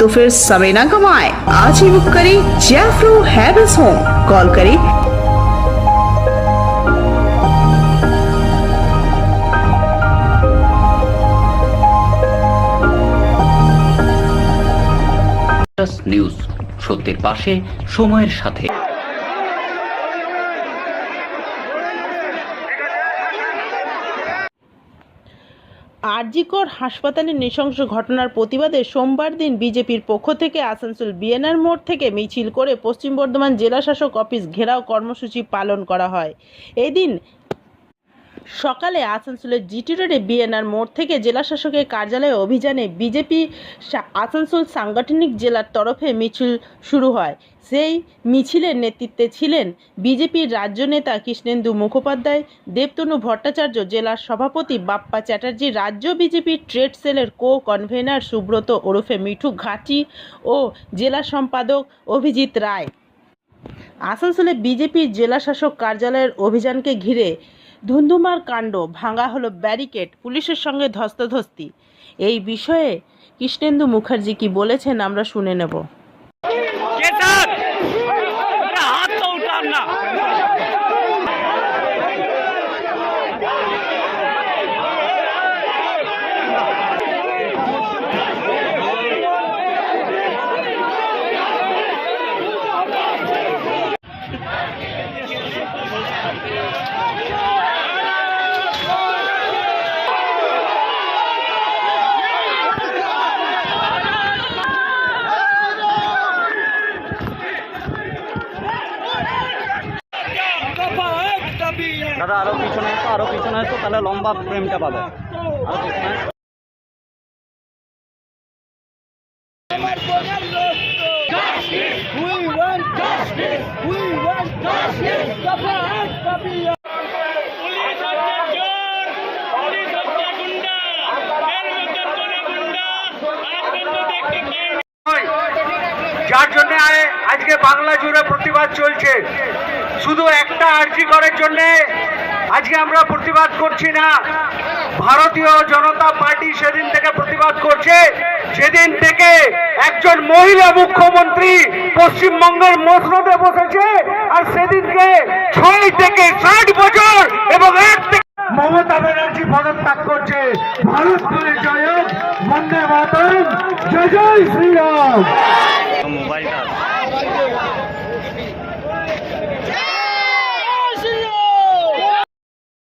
तो फिर समय न कमाए आज ही बुक करें जैफ्रो हैवेंस होम कॉल करें প্লাস নিউজ সত্যের পাশে সময়ের সাথে আরজিকর হাসপাতালের নৃশংস ঘটনার প্রতিবাদে সোমবার দিন বিজেপির পক্ষ থেকে আসানসোল বিএনআর মোড় থেকে মিছিল করে পশ্চিম বর্ধমান জেলা শাসক অফিস ঘেরাও কর্মসূচি পালন করা হয়। এই দিন সকালে আসানসোলের জিটি রোডে বিএনআর মোড় থেকে জেলা শাসকের কার্যালয়ে অভিযানে বিজেপি আসানসোল সাংগঠনিক জেলার তরফে মিছিল শুরু হয়। সেই মিছিলের নেতৃত্বে ছিলেন বিজেপির রাজ্য নেতা কৃষ্ণেন্দু মুখোপাধ্যায়, দেবতনু ভট্টাচার্য, জেলার সভাপতি বাপ্পা চ্যাটার্জি, রাজ্য বিজেপির ট্রেড সেলের কো কনভেনার সুব্রত ওরফে মিঠু ঘাটি ও জেলা সম্পাদক অভিজিৎ রায়। আসানসোলে বিজেপির জেলা শাসক কার্যালয়ের অভিযানকে ঘিরে ধুন্ধুমার কাণ্ড ভাঙা হলো ব্যারিকেড পুলিশের সঙ্গে ধস্তাধস্তি। এই বিষয়ে কৃষ্ণেন্দু মুখার্জি কি বলেছেন আমরা শুনে নেব। দাদা আরও পিছনে এসো আরও পিছনে এসো তাহলে লম্বা ফ্রেমটা পাবে। যার জন্য আজকে বাংলা জুড়ে প্রতিবাদ চলছে শুধু একটা আর্জি করার জন্য আজকে আমরা প্রতিবাদ করছি না। ভারতীয় জনতা পার্টি সেদিন থেকে প্রতিবাদ করছে। সেদিন থেকে একজন মহিলা মুখ্যমন্ত্রী পশ্চিমবঙ্গের মসনদে বসেছে আর সেদিনকে ছয় থেকে ষাট বছর এবং এক থেকে মমতা ব্যানার্জি পদত্যাগ করছে। ভারত করে জয় বন্দে মাতরম। জয় জয় শ্রীরাম। তো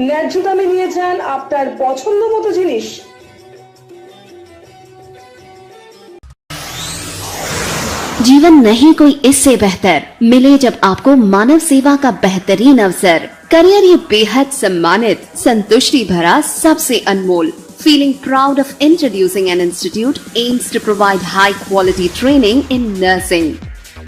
ন্যায্য দামে নিয়ে যান আপনার পছন্দ মতো জিনিস जीवन नहीं कोई इससे बेहतर मिले जब आपको मानव सेवा का बेहतरीन अवसर करियर ये बेहद सम्मानित संतुष्टि भरा सबसे अनमोल feeling proud of introducing an institute aims to provide high quality training in nursing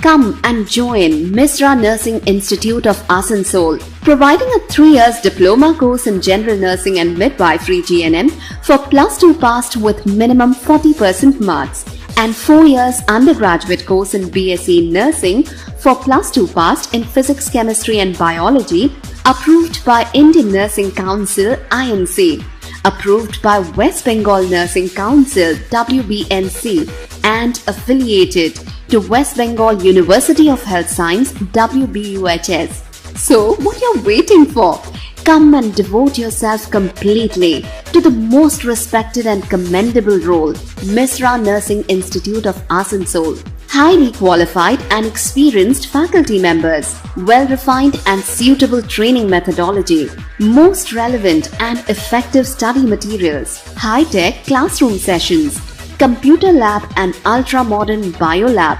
Come and join Misra Nursing Institute of Asansol, providing a three years diploma course in general nursing and midwifery GNM for plus two passed with minimum 40% marks and four years undergraduate course in BSc Nursing for plus two passed in physics, chemistry and biology approved by Indian Nursing Council INC approved by West Bengal Nursing Council WBNC and affiliated to West Bengal University of Health Science WBUHS. So, what are you're waiting for? Come and devote yourself completely to the most respected and commendable role, Misra Nursing Institute of Asansol. Highly qualified and experienced faculty members, well refined and suitable training methodology, most relevant and effective study materials, high tech classroom sessions, computer lab and ultra modern bio lab,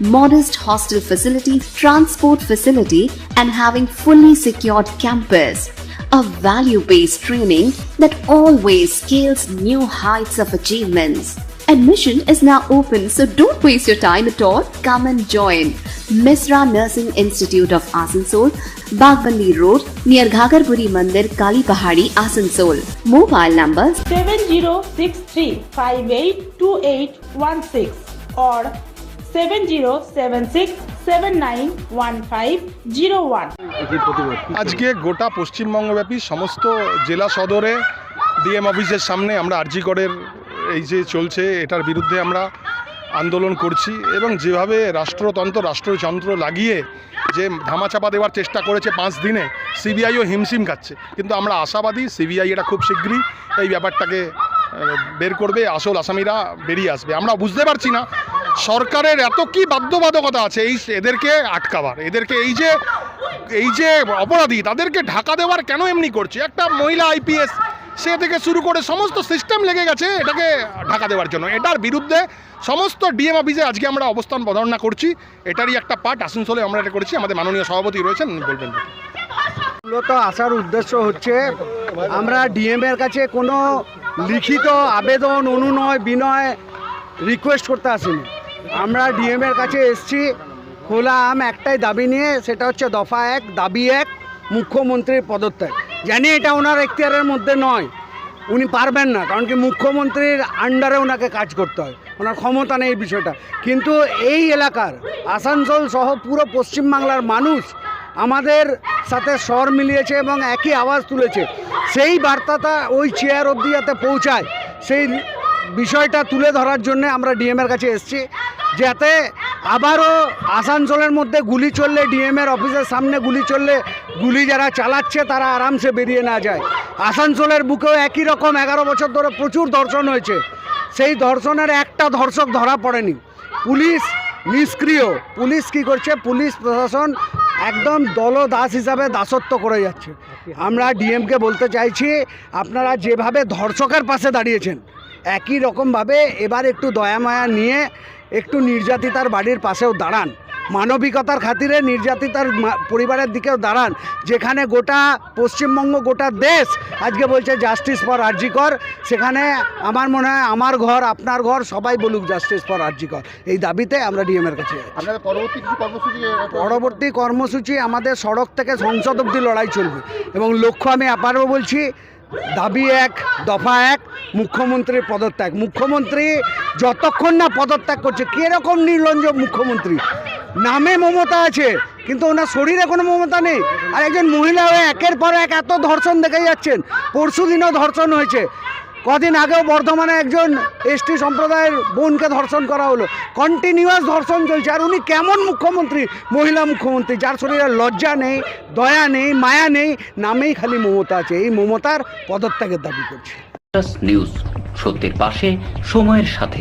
modest hostel facility, transport facility, and having fully secured campus. A value based training that always scales new heights of achievements. Admission is now open, so don't waste your time at all. Come and join Misra Nursing Institute of Asansol, Bagbandi Road, near Ghagarpuri Mandir, Kali Pahadi, Asansol. Mobile numbers seven zero six three five eight two eight one six or seven zero seven six seven nine one five zero one আজকে গোটা পশ্চিমবঙ্গব্যাপী সমস্ত জেলা সদরে DM অফিসের সামনে আমরা আরজিকরের এই যে চলছে, এটার বিরুদ্ধে আমরা আন্দোলন করছি এবং যেভাবে রাষ্ট্রতন্ত্র, রাষ্ট্রযন্ত্র লাগিয়ে যে ধামাচাপা দেওয়ার চেষ্টা করেছে পাঁচ দিনে, সিবিআইও হিমশিম খাচ্ছে। কিন্তু আমরা আশাবাদী সিবিআই এটা খুব শীঘ্রই এই ব্যাপারটাকে বের করবে, আসল আসামিরা বেরিয়ে আসবে। আমরা বুঝতে পারছি না, সরকারের এত কি বাধ্যবাধকতা আছে এই এদেরকে আটকাবার, এদেরকে এই যে এই যে অপরাধী, তাদেরকে ঢাকা দেওয়ার কেন এমনি করছে? একটা মহিলা আইপিএস সে থেকে শুরু করে সমস্ত সিস্টেম লেগে গেছে এটাকে ঢাকা দেওয়ার জন্য। এটার বিরুদ্ধে সমস্ত ডিএম অফিসে আজকে আমরা অবস্থান বর্ণনা করছি। এটারই একটা পার্ট, আসানসোলে আমরা এটা করেছি। আমাদের মাননীয় সভাপতি রয়েছেন বলবেন। মূলত আসার উদ্দেশ্য হচ্ছে, আমরা ডিএম এর কাছে কোনো লিখিত আবেদন, অনুনয়, বিনয় রিকোয়েস্ট করতে আসিনি। আমরা ডিএম এর কাছে এসছি, খোলা আম একটাই দাবি নিয়ে, সেটা হচ্ছে দফা এক, দাবি এক, মুখ্যমন্ত্রীর পদত্যাগ। জানি এটা ওনার এখতিয়ারের মধ্যে নয়। উনি পারবেন না, কারণ কি মুখ্যমন্ত্রীর আন্ডারে ওনাকে কাজ করতে হয়। ওনার ক্ষমতা নেই এই বিষয়টা। কিন্তু এই এলাকার আসানসোল সহ পুরো পশ্চিমবাংলার মানুষ আমাদের সাথে স্বর মিলিয়েছে এবং একই আওয়াজ তুলেছে। সেই বার্তাটা ওই চেয়ার অবধি যাতে পৌঁছায়, সেই বিষয়টা তুলে ধরার জন্য আমরা ডিএমের কাছে এসেছি। যাতে আবারও আসানসোলের মধ্যে গুলি চললে ডিএমের অফিসের সামনে গুলি চললে, গুলি যারা চালাচ্ছে তারা আরামসে বেরিয়ে না যায়। আসানসোলের বুকেও একই রকম এগারো বছর ধরে প্রচুর ধর্ষণ হয়েছে। সেই ধর্ষণের একটা ধর্ষক ধরা পড়েনি। পুলিশ নিষ্ক্রিয়। পুলিশ কি করছে? পুলিশ প্রশাসন একদম দলদাস হিসাবে দাসত্ব করে যাচ্ছে। আমরা ডিএমকে বলতে চাইছি, আপনারা যেভাবে ধর্ষকের পাশে দাঁড়িয়েছেন, একই রকমভাবে এবার একটু দয়া মায়া নিয়ে একটু নির্যাতিতার বাড়ির পাশেও দাঁড়ান। মানবিকতার খাতিরে নির্যাতিতার মা- পরিবারের দিকেও দাঁড়ান। যেখানে গোটা পশ্চিমবঙ্গ গোটা দেশ আজকে বলছে জাস্টিস ফর আরজিকর সেখানে আমার মনে হয় আমার ঘর আপনার ঘর সবাই বলুক জাস্টিস ফর আরজিকর এই দাবিতে আমরা ডিএমের কাছে পরবর্তী কর্মসূচি পরবর্তী কর্মসূচি আমাদের সড়ক থেকে সংসদ অব্দি লড়াই চলবে। এবং লক্ষ্য আমি আবারও বলছি দাবি এক, দফা এক, মুখ্যমন্ত্রীর পদত্যাগ। মুখ্যমন্ত্রী যতক্ষণ না পদত্যাগ করছে, কীরকম নির্লঞ্জ মুখ্যমন্ত্রী? নামে মমতা আছে, কিন্তু ওনার শরীরে কোনো মমতা নেই। আর একজন মহিলা হয়ে একের পর এক এত ধর্ষণ দেখে যাচ্ছেন। পরশু দিনও ধর্ষণ হয়েছে। কদিন আগেও বর্ধমানে একজন এসটি সম্প্রদায়ের বোনকে ধর্ষণ করা হলো। কন্টিনিউয়াস ধর্ষণ চলছে। আর উনি কেমন মুখ্যমন্ত্রী? মহিলা মুখ্যমন্ত্রী। যার শরীরে লজ্জা নেই, দয়া নেই, মায়া নেই, নামেই খালি মমতা আছে। এই মমতার পদত্যাগের দাবি করছে। নিউজ সত্যের পাশে, সময়ের সাথে।